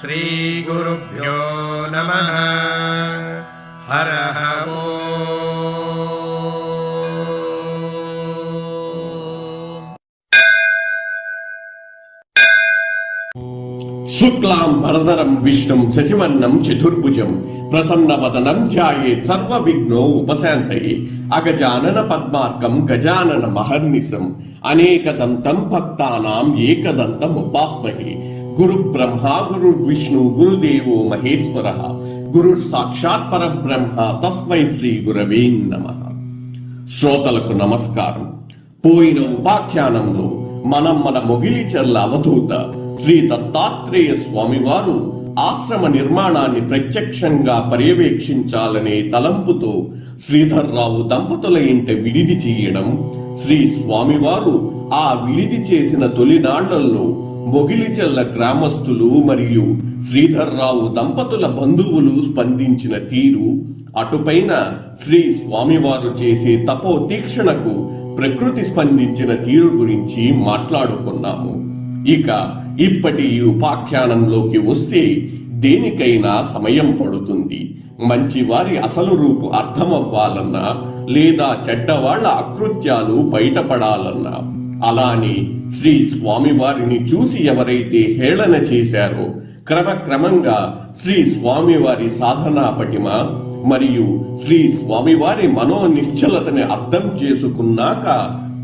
श्रीगुरुभ्यो नमः हरः ॐ శుక్లాం భరధరం విష్ణుం శశివర్ణం చతుర్భుజం ప్రసన్నవదనం ధ్యాయే సర్వ విఘ్నో ఉపశాంతయే అగజానన పద్మార్కం గజానన మహర్నిశం అనేకదంతం భక్తానాం ఏకదంతం ఉపాస్మహే గురు బ్రహ్మ గురు విష్ణు గురుదేవో మహేశ్వర గురు సాక్షాత్ పరబ్రహ్మ తస్మై శ్రీ గురవే నమ శ్రోతలకు నమస్కారం. పోయిన ఉపాఖ్యానంలో మనం మన మొగిలి చెల్ల అవధూత శ్రీ దత్తాత్రేయ స్వామివారు ఆశ్రమ నిర్మాణాన్ని ప్రత్యక్షంగా పర్యవేక్షించాలనే తలంపుతో శ్రీధర్రావు దంపతుల ఇంట విడిది చేయడం శ్రీ స్వామివారు ఆ విడిది చేసిన తొలినాళ్ళలో మొగిలిచెల్ల గ్రామస్తులు మరియు శ్రీధర్రావు దంపతుల బంధువులు స్పందించిన తీరు అటుపైన శ్రీ స్వామివారు చేసే తపో తీక్షణకు ప్రకృతి స్పందించిన తీరు గురించి మాట్లాడుకున్నాము. ఇక ఇప్పటి ఈ ఉపాఖ్యానంలోకి వస్తే దేనికైనా సమయం పడుతుంది. మంచివారి అసలు రూపు అర్థమవ్వాలన్నా లేదా చెడ్డవాళ్ళ అకృత్యాలు బయటపడాలన్నా. అలానే శ్రీ స్వామివారిని చూసి ఎవరైతే హేళన చేశారో క్రమక్రమంగా శ్రీ స్వామివారి సాధనా పటిమ మరియు శ్రీ స్వామివారి మనోనిశ్చలతని అర్థం చేసుకున్నాక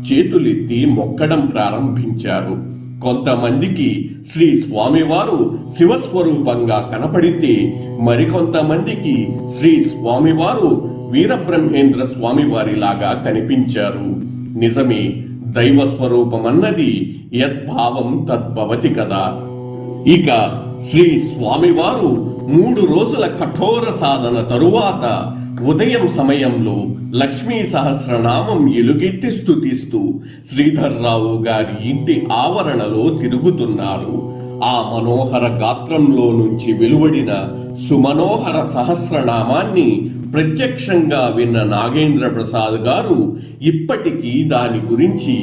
చేతులెత్తి మొక్కడం ప్రారంభించారు. కొంతమందికి శ్రీ స్వామివారు శివస్వరూపంగా కనపడితే మరికొంతమందికి శ్రీ స్వామివారు వీరబ్రహ్మేంద్ర స్వామివారిలాగా కనిపించారు. నిజమే దైవ స్వరూపమన్నది యద్భావం తద్భవతి కదా. ఇక శ్రీ స్వామివారు మూడు రోజుల కఠోర సాధన తరువాత ఉదయం సమయంలో లక్ష్మీ సహస్రనామం ఎలుగెత్తి స్థుతిస్తూ శ్రీధర్రావు గారి ఇంటి ఆవరణలో తిరుగుతున్నారు. ఆ మనోహర గాత్రంలో నుంచి వెలువడిన సుమనోహర సహస్రనామాన్ని ప్రత్యక్షంగా విన్న నాగేంద్ర ప్రసాద్ గారు ఇప్పటికీ దాని గురించి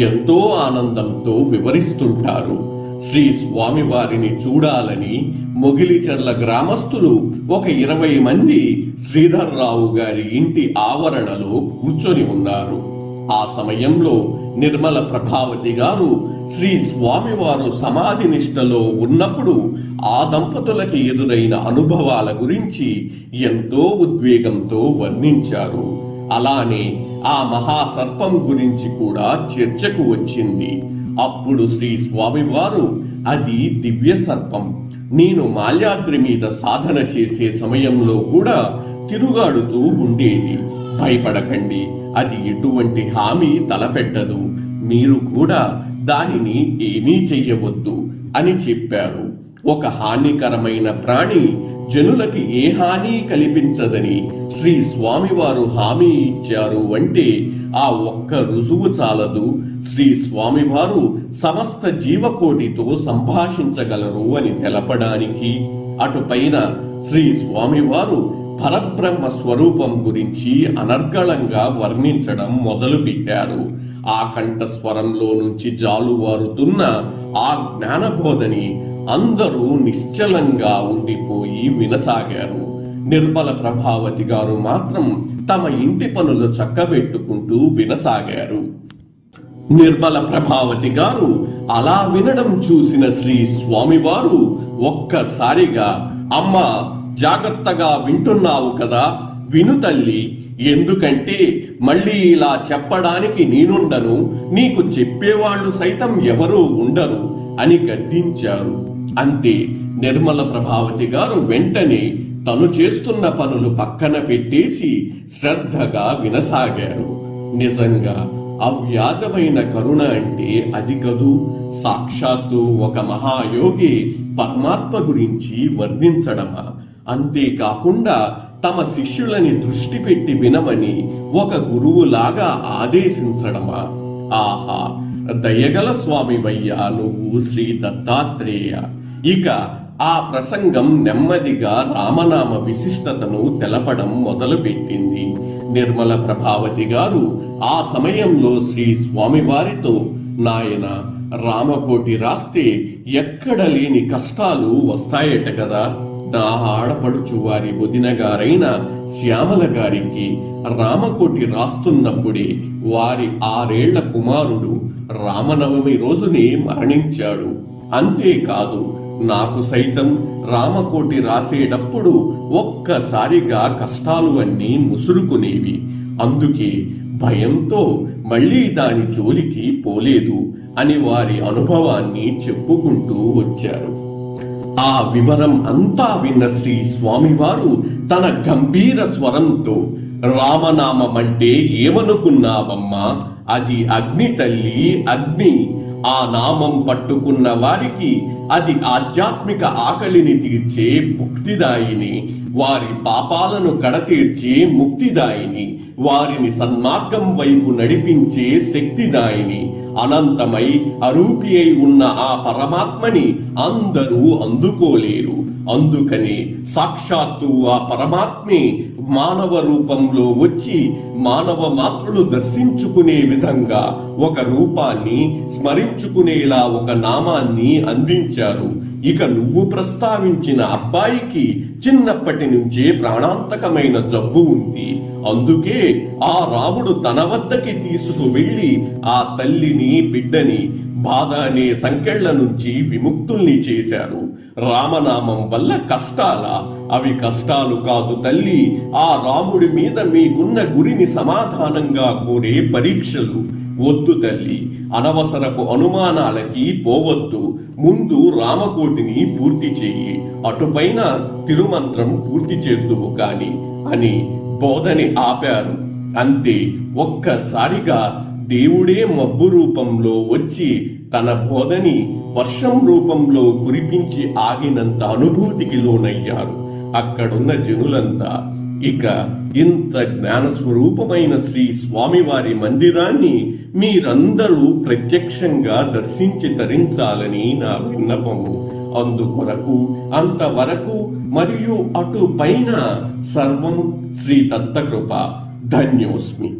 ఎంతో ఆనందంతో వివరిస్తుంటారు. శ్రీ స్వామివారిని చూడాలని మొగిలిచర్ల గ్రామస్తులు ఒక ఇరవై మంది శ్రీధర్రావు గారి ఇంటి ఆవరణలో కూర్చొని ఉన్నారు. ఆ సమయంలో నిర్మల ప్రభావతి గారు శ్రీ స్వామివారు సమాధి నిష్టలో ఉన్నప్పుడు ఆ దంపతులకి ఎదురైన అనుభవాల గురించి ఎంతో ఉద్వేగంతో వర్ణించారు. అలానే ఆ మహాసర్పం గురించి కూడా చర్చకు వచ్చింది. అప్పుడు శ్రీ స్వామివారు అది దివ్య సర్పం. నేను మాల్యాద్రి మీద సాధన చేసే సమయంలో కూడా తిరుగాడుతూ ఉండేది. భయపడకండి అది ఎటువంటి హామీ తలపెట్టదు. మీరు కూడా దానిని ఏమీ చెయ్యవద్దు అని చెప్పారు. ఒక హానికరమైన ప్రాణి జనులకి ఏ హాని కల్పించదని శ్రీ స్వామివారు హామీ ఇచ్చారు అంటే ఆ ఒక్క రుజువు చాలదు. శ్రీ స్వామివారు సమస్త జీవకోటితో సంభాషించగలరు అని తెలపడానికి అటుపైన శ్రీ స్వామివారు పరబ్రహ్మ స్వరూపం గురించి అనర్గళంగా వర్ణించడం మొదలుపెట్టారు. ఆ కంఠస్వరంలో నుంచి జాలువారుతున్న ఆ జ్ఞానబోధని అందరూ నిశ్చలంగా ఉండిపోయి వినసాగారు. నిర్మల ప్రభావతి గారు మాత్రం తమ ఇంటి పనులు చక్కబెట్టుకుంటూ వినసాగారు. నిర్మల ప్రభావతి గారు అలా వినడం చూసిన శ్రీ స్వామివారు ఒక్కసారిగా అమ్మ జాగ్రత్తగా వింటున్నావు కదా విను తల్లి ఎందుకంటే మళ్ళీ ఇలా చెప్పడానికి నేనుండను నీకు చెప్పేవాళ్ళు సైతం ఎవరూ ఉండరు అని గద్దించారు. అంతే నిర్మల ప్రభావతి గారు వెంటనే తను చేస్తున్న పనులు పక్కన పెట్టేసి శ్రద్ధగా వినసాగారు. నిజంగా అవ్యాజమైన కరుణ అంటే అది కదూ? సాక్షాత్తు ఒక మహాయోగి పరమాత్మ గురించి వర్ణించడమా? అంతేకాకుండా తమ శిష్యులని దృష్టి పెట్టి వినమని ఒక గురువులాగా ఆదేశించడమా? ఆహా దయగల స్వామివయ్యా నువ్వు శ్రీ దత్తాత్రేయ. ఇక ఆ ప్రసంగం నెమ్మదిగా రామనామ విశిష్టతను తెలపడం మొదలుపెట్టింది. నిర్మల ప్రభావతి గారు ఆ సమయంలో శ్రీ స్వామివారితో నాయన రామకోటి రాస్తే ఎక్కడ లేని కష్టాలు వస్తాయట కదా. నా ఆడపడుచు వారి వదిన గారైన శ్యామల గారికి రామకోటి రాస్తున్నప్పుడే వారి ఆరేళ్ళ కుమారుడు రామనవమి రోజునే మరణించాడు. అంతేకాదు నాకు సైతం రామకోటి రాసేటప్పుడు ఒక్కసారిగా కష్టాలు అన్నీ ముసురుకునేవి. అందుకే భయంతో మళ్ళీ దాని జోలికి పోలేదు అని వారి అనుభవాన్ని చెప్పుకుంటూ వచ్చారు. ఆ వివరం అంతా విన్న శ్రీ స్వామివారు తన గంభీర స్వరంతో రామనామం అంటే ఏమనుకున్నావమ్మా? అది అగ్ని తల్లి అగ్ని. ఆ నామం పట్టుకున్న వారికి అది ఆధ్యాత్మిక ఆకలిని తీర్చే ముక్తిదాయిని వారి పాపాలను కడతీర్చే ముక్తిదాయిని వారిని సన్మార్గం వైపు నడిపించే శక్తిదాయిని అనంతమై అరూపి అయి ఉన్న ఆ పరమాత్మని అందరూ అందుకోలేరు. అందుకని సాక్షాత్తు ఆ పరమాత్మే మానవ రూపంలో వచ్చి మానవ మాత్రులు దర్శించుకునే విధంగా ఒక రూపాన్ని స్మరించుకునేలా ఒక నామాన్ని అందించారు. ఇక నువ్వు ప్రస్తావించిన అబ్బాయికి చిన్నప్పటి నుంచే ప్రాణాంతకమైన జబ్బు ఉంది. అందుకే ఆ రాముడు తన వద్దకి తీసుకువెళ్ళి ఆ తల్లిని బిడ్డని బాధ అనే సంకెళ్ళ నుంచి విముక్తుల్ని చేశారు. రామనామం వల్ల కష్టాల అవి కష్టాలు కాదు తల్లి ఆ రాముడి మీద మీకున్న గురిని సమాధానంగా కోరే పరీక్షలు. వద్దు తల్లి అనవసరపు అనుమానాలకి పోవద్దు. ముందు రామకోటిని పూర్తి చేయి అటుపైన తిరుమంత్రం పూర్తి చేద్దువు కాని అని బోధని ఆపారు. అంతే ఒక్కసారిగా దేవుడే మబ్బు రూపంలో వచ్చి తన బోధని వర్షం రూపంలో కురిపించి ఆగినంత అనుభూతికి లోనయ్యారు. అక్కడున్న జనులంతా ఇక ఇంత జ్ఞాన స్వరూపమైన శ్రీ స్వామివారి మందిరాన్ని మీరందరూ ప్రత్యక్షంగా దర్శించి తరించాలని నా విన్నపము. అందుకొరకు అంతవరకు మరియు అటు పైన సర్వం శ్రీ దత్తకృప. ధన్యోస్మి.